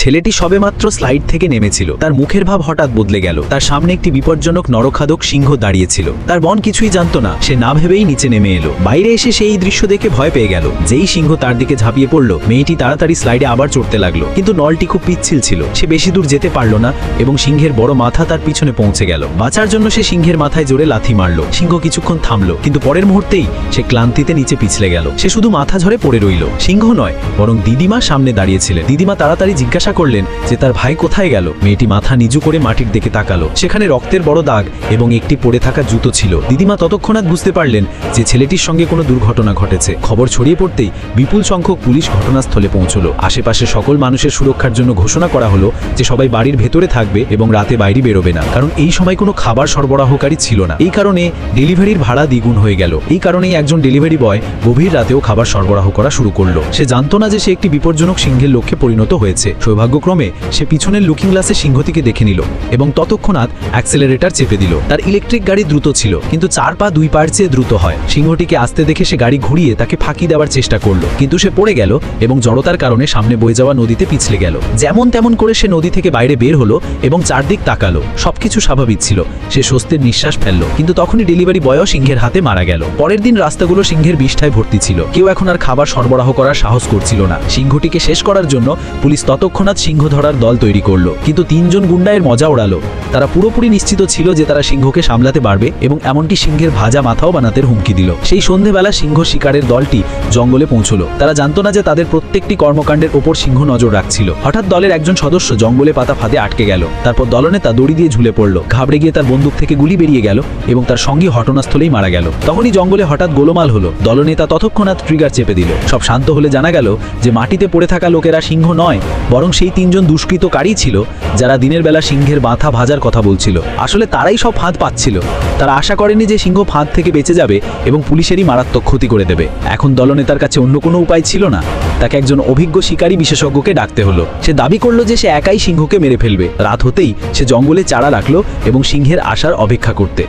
ছেলেটি সবেমাত্র স্লাইড থেকে নেমেছিল। তার মুখের ভাব হঠাৎ বদলে গেল। তার সামনে একটি বিপজ্জনক নরখাদক সিংহ দাঁড়িয়েছিল। তার বন কিছুই জানতো না। সে না ভেবেই নিচে নেমে এলো। বাইরে এসে সেই দৃশ্য দেখে ভয় পেয়ে গেল। যেই সিংহ তার দিকে ঝাঁপিয়ে পড়ল, মেয়েটি তাড়াতাড়ি স্লাইডে আবার চড়তে লাগল। কিন্তু নলটি খুব পিচ্ছিল ছিল। সে বেশি দূর যেতে পারল না এবং সিংহের বড় মাথা তার পিছনে পৌঁছে গেল। বাঁচার জন্য সে সিংহের মাথায় জোরে লাথি মারলো। সিংহ কিছুক্ষণ থামলো, কিন্তু পরের মুহূর্তেই সে ক্লান্তিতে নিচে পিছলে গেল। সে শুধু মাথা ঝরে পড়ে রইল। সিংহ নয়, বরং দিদিমা সামনে দাঁড়িয়েছিলেন দিদিমা তাড়াতাড়ি জিজ্ঞাসা করলেন যে তার ভাই কোথায় গেল? মেয়েটি মাথা নিচু করে মাটির দিকে তাকালো। সেখানে রক্তের বড় দাগ এবং একটি পড়ে থাকা জুতো ছিল। দিদিমা ততক্ষণাৎ বুঝতে পারলেন যে ছেলেটির সঙ্গে কোনো দুর্ঘটনা ঘটেছে। খবর ছড়িয়ে পড়তেই বিপুল সংখ্যক পুলিশ ঘটনাস্থলে পৌঁছলো। আশেপাশে সকল মানুষের সুরক্ষার জন্য ঘোষণা করা হলো যে সবাই বাড়ির ভেতরে থাকবে এবং রাতে বাইরে বেরোবে না। কারণ এই সময় কোনো খাবার সরবরাহকারী ছিল না। এই কারণে ডেলিভারির ভাড়া দ্বিগুণ হয়ে গেল। এই কারণেই একজন ডেলিভারি বয় গভীর রাতেও খাবার সরবরাহ করা শুরু করল। সে জানতো না যে সে একটি বিপজ্জনক সিংহের লক্ষ্যে পরিণত হয়েছে। সৌভাগ্যক্রমে সে পিছনের লুকিং গ্লাসে সিংহটিকে দেখে নিল এবং ততক্ষণাৎ অ্যাক্সেলারেটর চেপে দিল। তার ইলেকট্রিক গাড়ি দ্রুত ছিল, কিন্তু চার পা দুই পার চেয়ে দ্রুত হয়। সিংহটিকে আসতে দেখে সে গাড়ি ঘুরিয়ে তাকে ফাঁকি দেওয়ার চেষ্টা করল, কিন্তু সে পড়ে গেল এবং জড়তার কারণে সামনে বয়ে যাওয়া নদীতে পিছলে গেল। যেমন তেমন করে সে নদী থেকে বাইরে বের হলো এবং চারদিক তাকালো। সবকিছু স্বাভাবিক ছিল। সে স্বস্তির নিঃশ্বাস ফেলল, কিন্তু তখনই ডেলিভারি বয়ও সিংহের হাতে মারা গেল। পরের দিন রাস্তাগুলো সিংহের বিষ্ঠায় ভর্তি ছিল। কেউ এখন আর খাবার সরবরাহ করার সাহস করছিল না। সিংহটিকে শেষ করার জন্য পুলিশ ততক্ষণাৎ সিংহ ধরার দল তৈরি করল কিন্তু তিনজন গুন্ডায়ের মজা ওড়ালো। তারা পুরোপুরি নিশ্চিত ছিল যে তারা সিংহকে সামলাতে পারবে এবং এমনকি সিংহের ভাজা মাথাও বানাতে হুমকি দিল। সেই সন্ধেবেলা সিংহ শিকারের দলটি জঙ্গলে পৌঁছলো। তারা জানতো না যে তাদের প্রত্যেকটি কর্মকাণ্ডের ওপর সিংহ নজর রাখছিল। হঠাৎ দলের একজন সদস্য জঙ্গলে পাতা ফাঁদে আটকে গেল। তারপর দলনেতা দড়ি দিয়ে ঝুলে পড়ল। ঘাবড়ে গিয়ে তার বন্দুক থেকে গুলি বেরিয়ে গেল এবং তার সঙ্গী ঘটনাস্থলেই মারা গেল। তখনই জঙ্গলে হঠাৎ গোলমাল হলো। দলনেতা ততক্ষণাৎ ট্রিগার চেপে দিল। সব শান্ত হলে জানা গেল যে মাটিতে পড়ে থাকা লোকেরা সিংহ নয়, বরং সেই তিনজন দুষ্কৃতকারী ছিল, যারা দিনের বেলা সিংহের মাথা ভাজার কথা বলছিল। আসলে তারাই সব ফাঁদ পাচ্ছিল। তারা আশা করেনি যে সিংহ ফাঁদ থেকে বেঁচে যাবে এবং পুলিশেরই মারাত্মক ক্ষতি করে দেবে। এখন দলনেতার কাছে অন্য কোনো উপায় ছিল না। তাকে একজন অভিজ্ঞ শিকারী বিশেষজ্ঞকে ডাকতে হলো। সে দাবি করল যে সে একাই সিংহকে মেরে ফেলবে। রাত হতেই সে জঙ্গলে চারা রাখল এবং সিংহের আসার অপেক্ষা করতে।